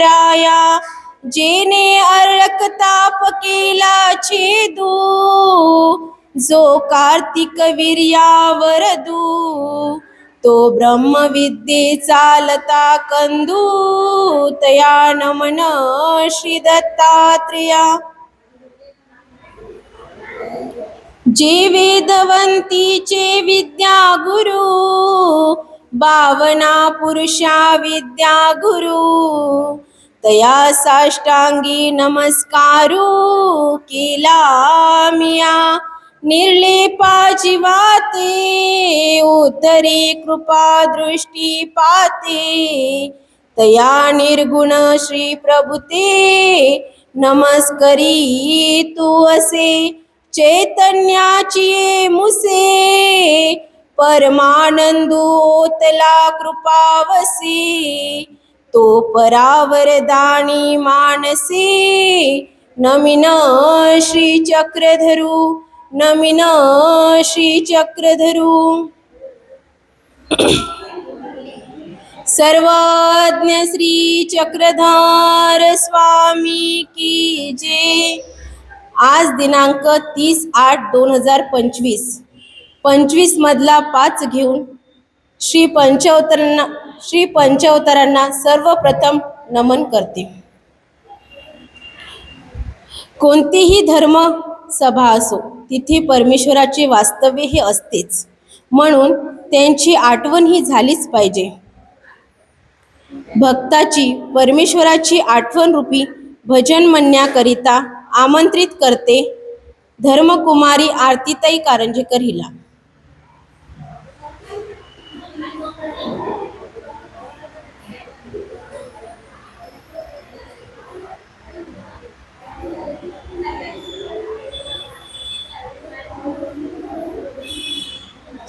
राया जेने अरकताप केला छेदू जो कार्तिक वीर्यावर दू तो ब्रह्मविद्ये चालता कंदू तया नमन श्री दत्तात्रेया. जे वेदवंतीचे विद्या गुरु बावना पुरुषा विद्या गुरु तया साष्टांगी नमस्कारू केला मिया. निर्लेपा जीवाते उतरे कृपा दृष्टी पाते. तया निर्गुण श्री प्रभुते नमस्करी तू असे. चैतन्याची मुसे परमानंदूतला कृपावसी. तो परावरदानी मानसी. नमिन श्री चक्रधरू नमिन श्री चक्रधरू सर्वज्ञ श्री चक्रधार स्वामी की जे आज दिनांक तीस आठ दोन हजार पंचवीस. पंचवीस मधला पाच घेऊन श्री पंचवतारांना श्री पंचवतारांना सर्वप्रथम नमन करते. कोणतीही धर्म सभा असो तिथे परमेश्वराचे वास्तव्य हे असतेच. म्हणून त्यांची आठवण ही झालीच पाहिजे. भक्ताची परमेश्वराची आठवण रूपी भजन म्हणण्याकरिता आमंत्रित करते धर्मकुमारी आरतीताई कारंजेकर हिला.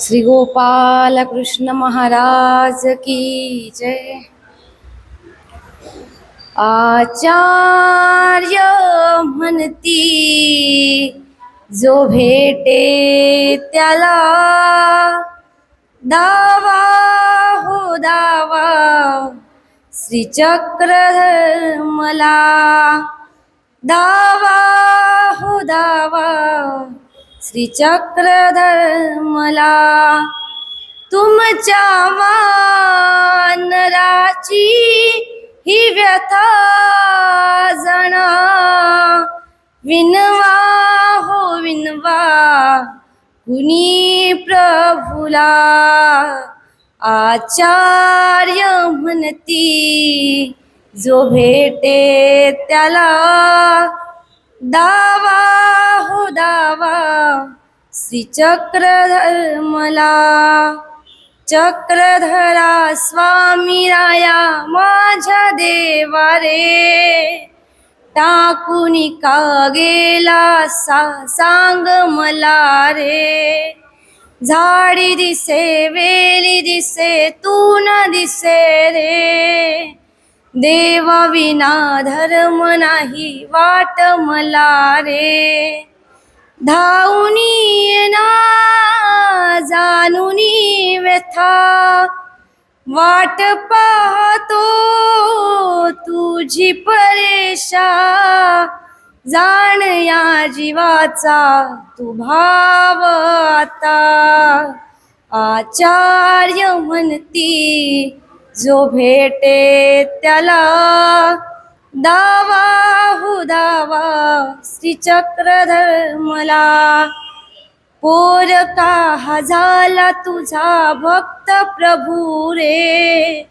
श्री गोपाल कृष्ण महाराज की जय। आचार्य म्हणती जो भेटे त्याला दावा हो दावा श्रीचक्र मला दावा हो दावा। श्रीचक्रधर मला तुमच्या वानराची ही व्यथा जणा. विनवा हो विनवा कुणी प्रभुला? आचार्य म्हणती जो भेटे त्याला दावा हो दावा श्री चक्रधर मला चक्रधरा स्वामी राया माझ्या देवा रे टाकुनी का गेला सा सांग मला रे. झाडी दिसे वेली दिसे तू न दिसे रे. देवा विना धर्म नाही वाट मला रे. धावनी ना जानुनी व्यथा. वाट पाहतो तुझी परेशा जाण या जीवाचा तू भाव आता. आचार्य म्हणती जो भेटे त्याला दावा हुदावा श्री चक्रधर मला पोर का हा झाला तुझा भक्त प्रभू रे?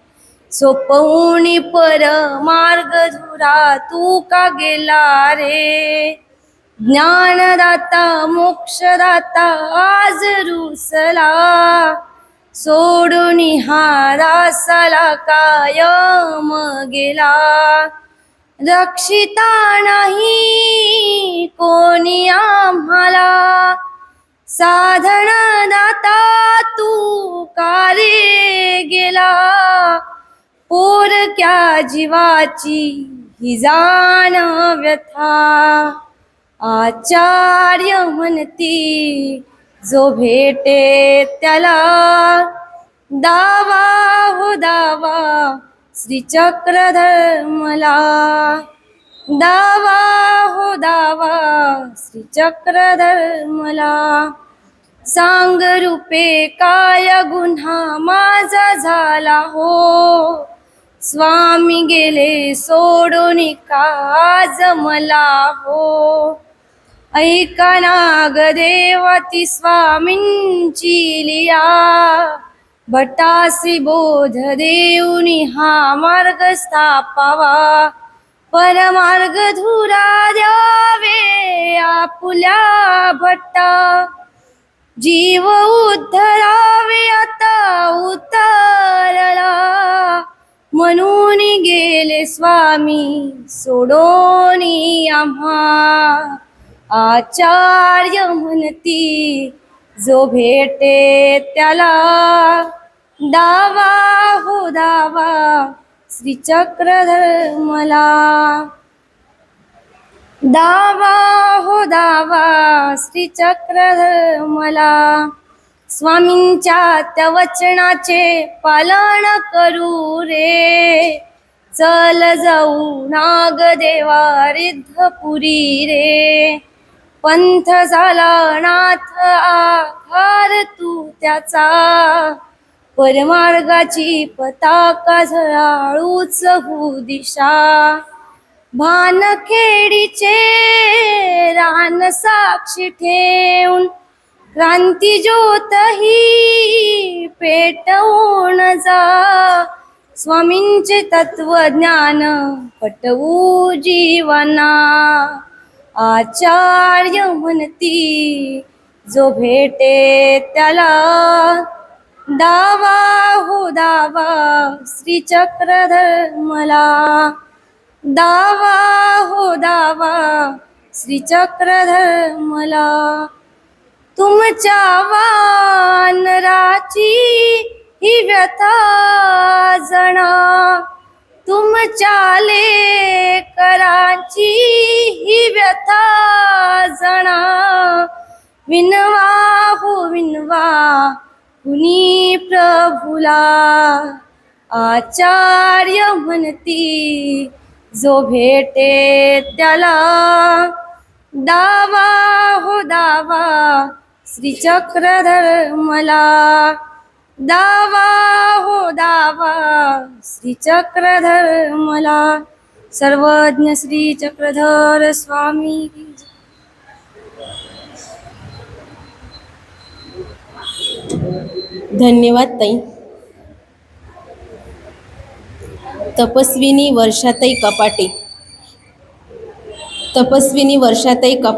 सोपवणी पर मार्ग धुरा तू का गेला रे? ज्ञानदाता मोक्षदाता आज रुसला. सोडून हा दासाला कायम गेला. रक्षिता नाही कोणी आम्हाला. साधन दाता तू कारे गेला. पोरक्या जीवाची ही जाण व्यथा. आचार्य म्हणती जो भेटे त्याला दावा हो दावा श्रीचक्र धर्मला दावा हो दावा श्रीचक्र धर्मला सांग रूपे काय गुन्हा माझा झाला हो. स्वामी गेले सोडून आज मला हो. ऐका नाग देवती स्वामींची लिया. भटासी बोध देऊनी हा मार्ग स्थापावा. परमार्ग धुरा द्यावे आपुल्या भट्टा. जीव उद्धरावे आता उतरला. म्हणून गेले स्वामी सोडोनी आम्हा. आचार्य म्हणती जो भेटे त्याला दावा हो दावा श्रीचक्रधर मला दावा हो दावा श्री चक्रधर मला स्वामींच्या त्या वचनाचे पालन करू रे. चल जाऊ नाग देवा रिद्धपुरी रे. पंथ झाला नाथ आधार तू त्याचा. परमार्गाची पताका झळाळूच हू दिशा. भानखेडीचे रान साक्षी ठेवून क्रांती ज्योत ही पेटवून जा. स्वामींचे तत्वज्ञान पटवू जीवना. आचार्य म्हणती जो भेटे त्याला दावा हो दावा श्री चक्रधर मला दावा हो दावा श्री चक्रधर मला तुमच्या वानराची ही व्यथा जणा. तुमच्या लेकरांची ही व्यथा जणा. विनवा हो विनवा कुणी प्रभुला? आचार्य म्हणती जो भेटे त्याला. दावा हो दावा श्री चक्रधर मला दावा हो दावा. श्री चक्रधर मला सर्वज्ञ श्री चक्रधर स्वामी. धन्यवाद ताई. तपस्विनी वर्षाताई कपाटे. तपस्विनी वर्षाताई कपाटे.